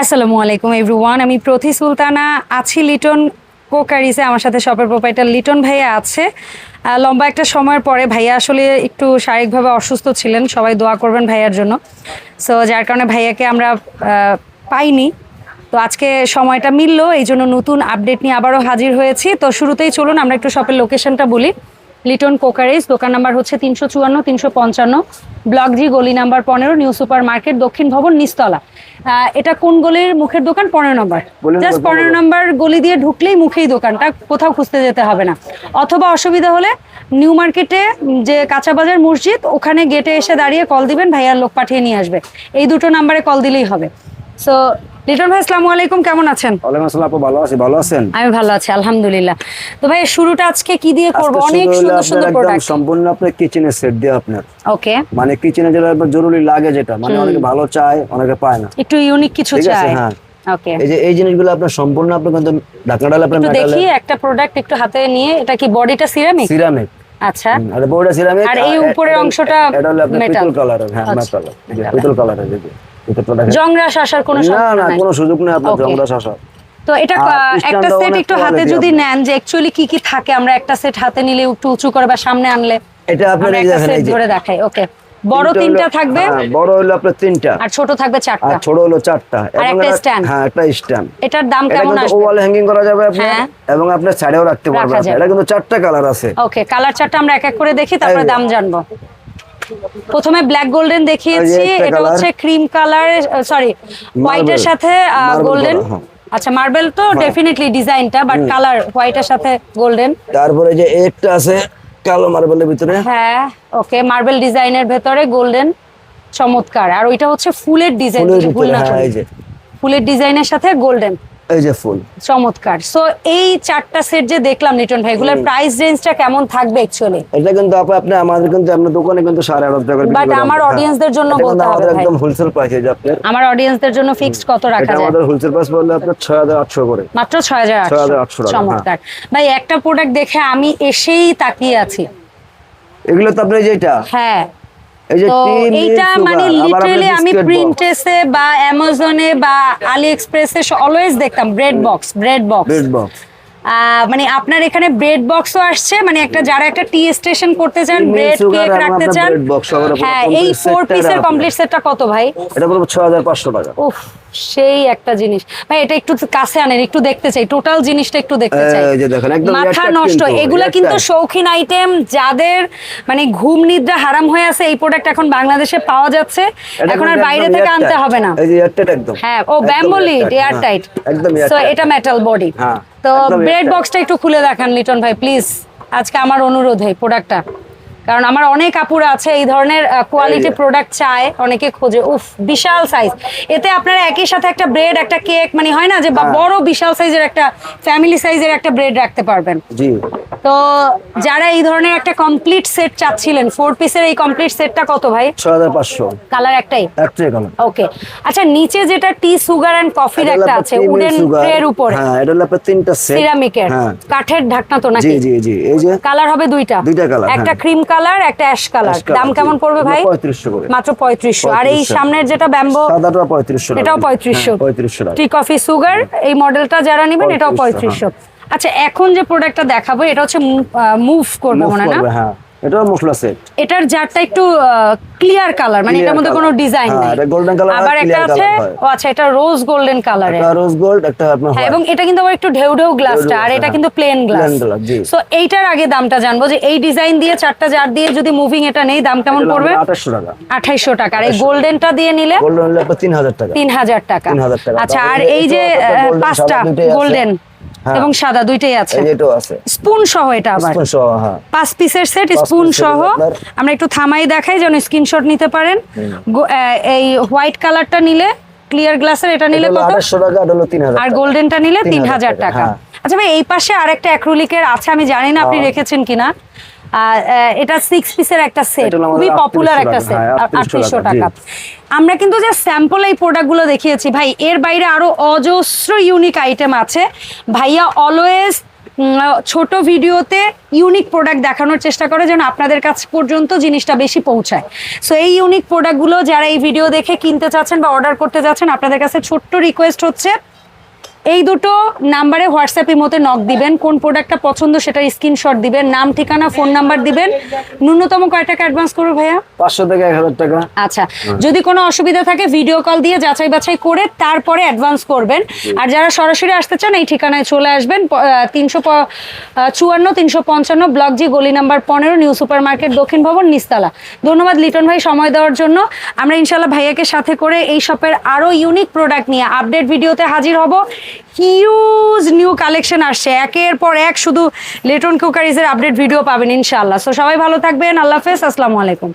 আসসালামু আলাইকুম এভরিওয়ান আমি প্রতি সুলতানা আছি লিটন কোকারিসে আমার সাথে শপের প্রোপাইটার লিটন ভাইয়া আছে। লম্বা একটা সময়ের পরে ভাইয়া আসলে একটু শারীরিকভাবে অসুস্থ ছিলেন। সবাই দোয়া করবেন ভাইয়ার জন্য। সো যার কারণে ভাইয়াকে আমরা পাইনি। তো আজকে সময়টা মিললো এই জন্য নতুন আপডেট নিয়ে আবারও হাজির হয়েছি। তো শুরুতেই চলুন, আমরা একটু শপের লোকেশনটা বলি। লিটন কোকারিস দোকান নাম্বার হচ্ছে তিনশো চুয়ান্ন তিনশো পঞ্চান্ন ব্লক জি গলি নাম্বার পনেরো নিউ সুপার মার্কেট দক্ষিণ ভবন নিস্তলা এটা কোন গলির মুখের দোকান? পনেরো নম্বর। জাস্ট পনেরো নম্বর গলি দিয়ে ঢুকলেই মুখেই দোকানটা কোথাও খুঁজতে যেতে হবে না। অথবা অসুবিধা হলে নিউ মার্কেটে যে কাঁচা বাজার মসজিদ ওখানে গেটে এসে দাঁড়িয়ে কল দিবেন ভাইয়ার লোক পাঠিয়ে নিয়ে আসবে। এই দুটো নাম্বারে কল দিলেই হবে। সো লিটন ভাই আসসালামু আলাইকুম কেমন আছেন? ওয়ালাইকুম আসসালাম আপু ভালো আছি ভালো আছেন? আমি ভালো আছি আলহামদুলিল্লাহ। তো ভাই শুরুটা আজকে কি দিয়ে করব? অনেক সুন্দর সুন্দর প্রোডাক্ট সম্পূর্ণ আপনার কিচেনের সেট দিয়ে আপনার। ওকে মানে কিচেনে যেটা জরুরি লাগে যেটা মানে অনেকে ভালো চায় অনেকে পায় না। একটু ইউনিক কিছু আছে, হ্যাঁ। ওকে এই যে এই জিনিসগুলো আপনার সম্পূর্ণ আপনার কিন্তু ডাল আপনার দেখি একটা প্রোডাক্ট একটু হাতে নিয়ে এটা কি বডিটা সিরামিক সিরামিক আচ্ছা। আর বড়টা সিরামিক আর এই উপরের অংশটা এটা হলো আপনার? পিতল হ্যাঁ আচ্ছা, মেটাল পিতল এই যে পিতলটা দেখেন। জংরাশ আসার কোনো না না কোনো সুযোগ নেই আপনার জংরা শাসা। তো এটা একটা সেট একটু হাতে যদি নেন যে অ্যাকচুয়ালি কি কি থাকে আমরা একটা সেট হাতে নিলে একটু উঁচু করে বা সামনে আনলে এটা আপনার একটা সেট ধরে দেখাই। ওকে বড় তিনটা তিনটা থাকবে? বড় হলো আপনার তিনটা। আর ছোট থাকবে আর চারটা ছোট হলো চারটা। এবং একটা? হ্যাঁ একটা স্ট্যান্ড এটার দাম কেমন আসবে? ওয়াল হ্যাঙ্গিং করা যাবে আপনার হ্যাঁ। এবং সাইডেও রাখতে এটা কিন্তু চারটা কালার আছে। ওকে কালার চারটা আমরা এক এক করে দেখি তারপরে দাম জানব। প্রথমে ব্ল্যাক গোল্ডেন দেখিয়েছি এটা হচ্ছে ক্রিম কালার সরি হোয়াইটের। সাথে গোল্ডেন হ্যাঁ। আচ্ছা মার্বেল তো ডেফিনেটলি ডিজাইনটা বাট কালার হোয়াইটের সাথে গোল্ডেন তারপরে যে একটা আছে কালো মার্বেলের ভিতরে। হ্যাঁ ওকে মার্বেল ডিজাইনের ভেতরে গোল্ডেন চমৎকার। আর ওইটা হচ্ছে ফুলের ডিজাইন হ্যাঁ ফুলের ডিজাইনের সাথে গোল্ডেন এই যে ফুল। চমৎকার। সো এই চারটা সেট যে দেখলাম লিটন ভাই এগুলোর প্রাইস রেঞ্জটা কেমন থাকবে অ্যাকচুয়ালি এটা কিন্তু আপু আপনি আমাদের কিন্তু দোকানে কিন্তু সাড়ে আট টাকা করে বিক্রি But আমার হয়। হ্যাঁ। audience-দের জন্য বলতে হবে ভাই। একদম হোলসেল প্রাইস যে আমার অডিয়েন্সদের জন্য ফিক্সড কত রাখা যায়? আমাদের হোলসেল প্রাইস বললে আপনার ছয় হাজার আটশো করে। মাত্র ছয় হাজার 6,800 টাকা, চমৎকার। ভাই একটা প্রোডাক্ট দেখে আমি এসেই তাকিয়ে আছি। এগুলো তো আপনার যেটা হ্যাঁ। এইটা মানে লিটারালি আমি প্রিন্টেসে বা অ্যামাজনে বা আলি এক্সপ্রেসে অলওয়েজ দেখতাম bread box bread box bread box। মানে আপনার এখানে ব্রেড বক্সও আসছে মানে একটা যারা একটা টি স্টেশন করতে চান ব্রেড কেক রাখতে চান হ্যাঁ এই ফোর পিসের। কমপ্লিট সেটটা কত ভাই? এটা বলব ছয় হাজার পাঁচশো টাকা। উফ সেই একটা জিনিস। ভাই এটা একটু কাছে আনেন একটু দেখতে চাই টোটাল জিনিসটা একটু দেখতে চাই। এই যে দেখেন, একদম মাথা নষ্ট এগুলা কিন্তু। শৌখিন আইটেম যাদের মানে ঘুম নিদ্রা হারাম হয়ে আছে এই প্রোডাক্ট এখন বাংলাদেশে পাওয়া যাচ্ছে এখন আর বাইরে থেকে আনতে হবে না। এই যে এয়ারটাইট একদম। হ্যাঁ ও ব্যাম্বোলি airtight, এয়ার হ্যাঁ, টাইট একদম সো এটা মেটাল বডি হ্যাঁ, তো ব্রেড বক্সটা একটু। খুলে দেখান লিটন ভাই প্লিজ আজকে আমার অনুরোধে এই প্রোডাক্টটা কারণ আমার অনেক কাপড় আছে এই ধরনের কোয়ালিটি প্রোডাক্ট চায় অনেকে খোঁজে। উফ বিশাল সাইজ এতে আপনার একই সাথে একটা ব্রেড একটা কেক মানে হয় না যে হ্যাঁ। বড় বিশাল সাইজের একটা ফ্যামিলি সাইজের একটা ব্রেড রাখতে পারবেন। জি। তো যারা এই ধরনের একটা কমপ্লিট সেট চাচ্ছিলেন ফোর পিসের এই কমপ্লিট সেটটা কত ভাই? ছয় হাজার পাঁচশো। কালার একটাই? একটাই কালার ওকে আচ্ছা নিচে যেটা টি সুগার এন্ড কফির একটা আছে উডেন ট্রের উপরে। হ্যাঁ এটা হলো তিনটা সেট সিরামিকের হ্যাঁ। কাঠের ঢাকনা তো নাকি? জি জি জি। এই যে কালার হবে দুইটা। দুইটা colour, একটা হ্যাঁ। ক্রিম কালার একটা অ্যাশ কালার দাম কেমন পড়বে ভাই? পঁয়ত্রিশশো করে। মাত্র পঁয়ত্রিশশো। আর এই সামনের যেটা ব্যাম্বো সাদাটা পঁয়ত্রিশশো টাকা। এটাও পঁয়ত্রিশশো। হ্যাঁ, পঁয়ত্রিশশো টাকা। টি কফি সুগার এই মডেলটা যারা নেবেন এটাও 3500, পঁয়ত্রিশশো আচ্ছা এখন যে প্রোডাক্টটা দেখাবো এটা হচ্ছে মুভ করবে মনে না? হ্যাঁ। এটাও মশলা সেট এটার জারটা একটু ক্লিয়ার কালার মানে এটার মধ্যে কোনো ডিজাইন হ্যাঁ, নেই। এটা colour হয়, আবার একটা আছে ও আচ্ছা এটা রোজ গোল্ডেন কালারের একটা রোজ গোল্ড একটা আপনার হ্যাঁ এবং এটা কিন্তু আবার একটু ঢেউ ঢেউ গ্লাসটা আর এটা হ্যাঁ। কিন্তু প্লেন গ্লাস। সো এইটার আগে দামটা জানব যে এই ডিজাইন দিয়ে চারটা জার দিয়ে যদি মুভিং এটা নেই দাম কেমন পড়বে? আঠাশশো টাকা। আঠাইশো টাকা। আর এই গোল্ডেনটা দিয়ে নিলে? গোল্ড হলে আপনার তিন হাজার টাকা। তিন হাজার টাকা। 3000 টাকা। আচ্ছা আর এই যে পাঁচটা। গোল্ডেন। এবং সাদা দুইটাই আছে। এটাও আছে। স্পুন সহ এটা আবার। স্পুন সহ, হ্যাঁ। পাঁচ পিসের সেট স্পুন সহ। আমরা একটু থামাই দেখাই যেন স্ক্রিনশট নিতে পারেন। এই হোয়াইট কালারটা নিলে ক্লিয়ার গ্লাসের এটা নিলে কত? আঠাশশো টাকা হলো তিন হাজার আর গোল্ডেনটা নিলে তিন 3000 হাজার টাকা হ্যাঁ। আচ্ছা ভাই এই পাশে আরেকটা অ্যাক্রিলিকের আছে আমি জানি না আপনি হ্যাঁ। রেখেছেন কিনা। এটা সিক্স পিসের একটা সেট খুবই পপুলার একটা সেট হ্যাঁ, 3800 আটত্রিশশো টাকা, আমরা কিন্তু যে স্যাম্পল এই প্রোডাক্টগুলো দেখিয়েছি ভাই এর বাইরে আরও অজস্র ইউনিক আইটেম আছে। ভাইয়া অলওয়েজ ছোট ভিডিওতে ইউনিক প্রোডাক্ট দেখানোর চেষ্টা করে যেন আপনাদের কাছ পর্যন্ত জিনিসটা বেশি পৌঁছায়। সো এই ইউনিক প্রোডাক্টগুলো যারা এই ভিডিও দেখে কিনতে চাচ্ছেন বা অর্ডার করতে যাচ্ছেন আপনাদের কাছে ছোট্ট রিকোয়েস্ট হচ্ছে এই দুটো নাম্বারে হোয়াটসঅ্যাপ মতে নক দিবেন কোন প্রোডাক্টটা পছন্দ সেটা স্ক্রিনশট দিবেন নাম ঠিকানা ফোন নাম্বার দিবেন। ন্যূনতম কয় টাকা অ্যাডভান্স করব ভাইয়া? পাঁচশো থেকে এক হাজার টাকা। আচ্ছা যদি কোনো অসুবিধা থাকে ভিডিও কল দিয়ে যাচাই বাছাই করে তারপরে অ্যাডভান্স করবেন। আর যারা সরাসরি আসতে চান এই ঠিকানায় চলে আসবেন। তিনশো চুয়ান্ন তিনশো পঞ্চান্ন ব্লক জি গলি নাম্বার পনেরো নিউ সুপার মার্কেট দক্ষিণ ভবন নিস্তালা। ধন্যবাদ লিটন ভাই সময় দেওয়ার জন্য। আমরা ইনশাল্লাহ ভাইয়াকে সাথে করে এই শপের আরও ইউনিক প্রোডাক্ট নিয়ে আপডেট ভিডিওতে হাজির হব। হিউজ নিউ কালেকশন আসছে। একের পর এক শুধু লেটন কুকারিজের আপডেট ভিডিও পাবেন ইনশাল্লাহ সো সবাই ভালো থাকবেন। আল্লাহ হাফেজ। আসসালামু আলাইকুম।